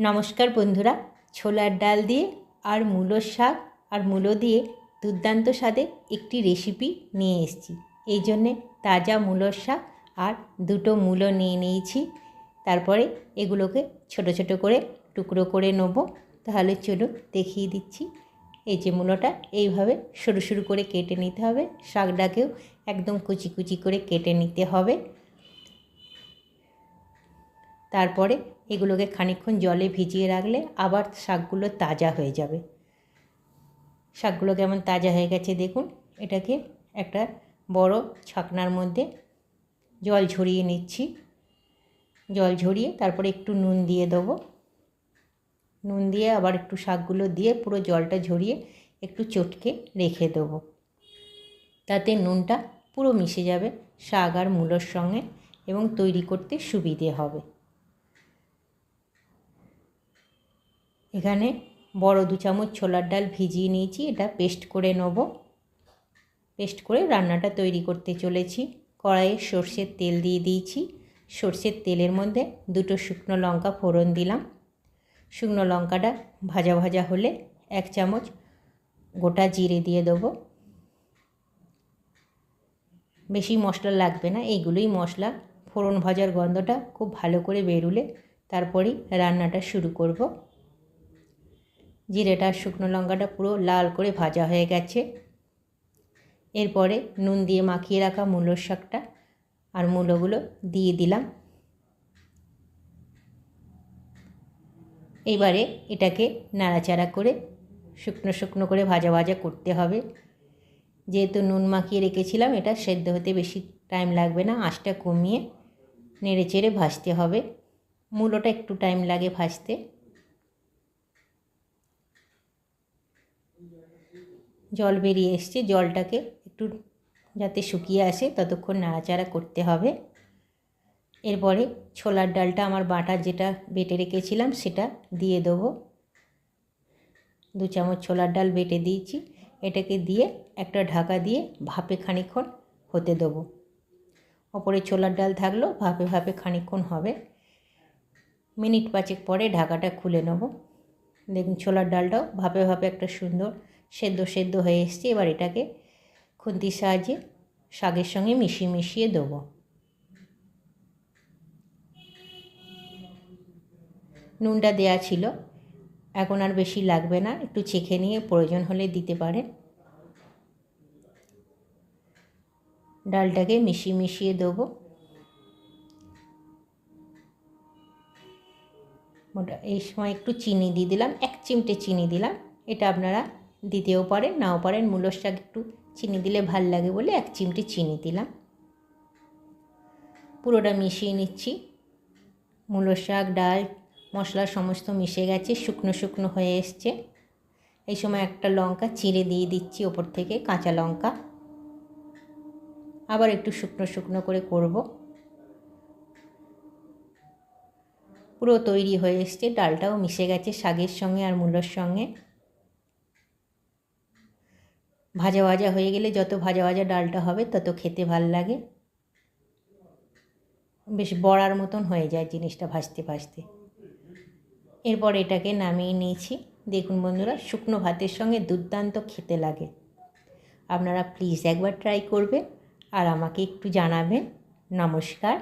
নমস্কার বন্ধুরা, ছোলার ডাল দিয়ে আর মূলোর শাক আর মূলো দিয়ে দুর্দান্ত স্বাদে একটি রেসিপি নিয়ে এসেছি। এই জন্যে তাজা মূলোর শাক আর দুটো মূলো নিয়ে নিয়েছি। তারপরে এগুলোকে ছোট ছোট করে টুকরো করে নেব। তাহলে চলুন দেখিয়ে দিচ্ছি। এই যে মূলোটা এইভাবে সরু সরু করে কেটে নিতে হবে। শাকটাকেও একদম কুচি কুচি করে কেটে নিতে হবে। তারপরে এগুলোকে খানিকক্ষণ জলে ভিজিয়ে রাখলে আবার শাকগুলো তাজা হয়ে যাবে। শাকগুলো কেমন তাজা হয়ে গেছে দেখুন, এটাকে একটা বড় ছাকনার মধ্যে জল ঝরিয়ে নিচ্ছি। জল ঝরিয়ে তারপরে একটু নুন দিয়ে দেবো। নুন দিয়ে আবার একটু শাকগুলো দিয়ে পুরো জলটা ঝরিয়ে একটু চটকে রেখে দেবো। তাতে নুনটা পুরো মিশে যাবে, শাক আর মূলোর সঙ্গে এবং তৈরি করতে সুবিধে হবে। এখানে বড় দু চামচ ছোলার ডাল ভিজিয়ে নিয়েছি, এটা পেস্ট করে নেব। পেস্ট করে রান্নাটা তৈরি করতে চলেছি। কড়াইয়ে সর্ষের তেল দিয়ে দিয়েছি। সর্ষের তেলের মধ্যে দুটো শুকনো লঙ্কা ফোড়ন দিলাম। শুকনো লঙ্কাটা ভাজা ভাজা হলে এক চামচ গোটা জিরে দিয়ে দেবো। বেশি মশলা লাগবে না, এইগুলোই মশলা। ফোড়ন ভাজার গন্ধটা খুব ভালো করে বেরুলে তারপরেই রান্নাটা শুরু করব। জিরেটা, শুকনো লঙ্কাটা পুরো লাল করে ভাজা হয়ে গেছে। এরপরে নুন দিয়ে মাখিয়ে রাখা মূলোর শাকটা আর মূলোগুলো দিয়ে দিলাম। এবারে এটাকে নাড়াচাড়া করে শুকনো শুকনো করে ভাজা ভাজা করতে হবে। যেহেতু নুন মাখিয়ে রেখেছিলাম, এটা সেদ্ধ হতে বেশি টাইম লাগবে না, আঁচটা কমিয়ে নেড়ে চেড়ে ভাজতে হবে। মূলোটা একটু টাইম লাগে ভাজতে। জল বেরিয়ে এসছে, জলটাকে একটু যাতে শুকিয়ে আসে ততক্ষণ নাড়াচাড়া করতে হবে। এরপরে ছোলার ডালটা আমার বাটা যেটা বেটে রেখেছিলাম সেটা দিয়ে দেবো। দু চামচ ছোলার ডাল বেটে দিয়েছি, এটাকে দিয়ে একটা ঢাকা দিয়ে ভাপে খানিক্ষণ হতে দেবো। ওপরে ছোলার ডাল থাকল, ভাপে ভাপে খানিক্ষণ হবে। মিনিট পাঁচেক পরে ঢাকাটা খুলে নেব। দেখুন ছোলার ডালটাও ভাপে ভাপে একটা সুন্দর সেদ্ধ সেদ্ধ হয়ে এসছে, এবার এটাকে খুন্তির সাহায্যে শাকের সঙ্গে মিশিয়ে মিশিয়ে দেবো। নুনটা দেয়া ছিল, এখন আর বেশি লাগবে না, একটু চেখে নিয়ে প্রয়োজন হলে দিতে পারেন। ডালটাকে মিশিয়ে মিশিয়ে দেবো। এই সময় একটু চিনি দিয়ে দিলাম, এক চিমটে চিনি দিলাম, এটা আপনারা দিতেও পারেন, নাও পারেন। মূলর শাক একটু চিনি দিলে ভালো লাগে বলে এক চিমটি চিনি দিলাম। পুরোটা মিশিয়ে নিচ্ছি। মূলর শাক, ডাল, মশলা সমস্ত মিশে গেছে, শুকনো শুকনো হয়ে এসছে। এই সময় একটা লঙ্কা চিড়ে দিয়ে দিচ্ছি ওপর থেকে, কাঁচা লঙ্কা। আবার একটু শুকনো শুকনো করে করব। পুরো তৈরি হয়ে এসছে, ডালটাও মিশে গেছে শাকের সঙ্গে আর মূলোর সঙ্গে। ভাজা ভাজা হয়ে গেলে যত ভাজা ভাজা ডালটা হবে তত খেতে ভালো লাগে। বেশ বড়ার মতন হয়ে যায় জিনিসটা ভাজতে ভাজতে। এরপর এটাকে নামিয়ে নিয়েছি। দেখুন বন্ধুরা, শুকনো ভাতের সঙ্গে দুর্দান্ত খেতে লাগে। আপনারা প্লিজ একবার ট্রাই করবেন আর আমাকে একটু জানাবেন। নমস্কার।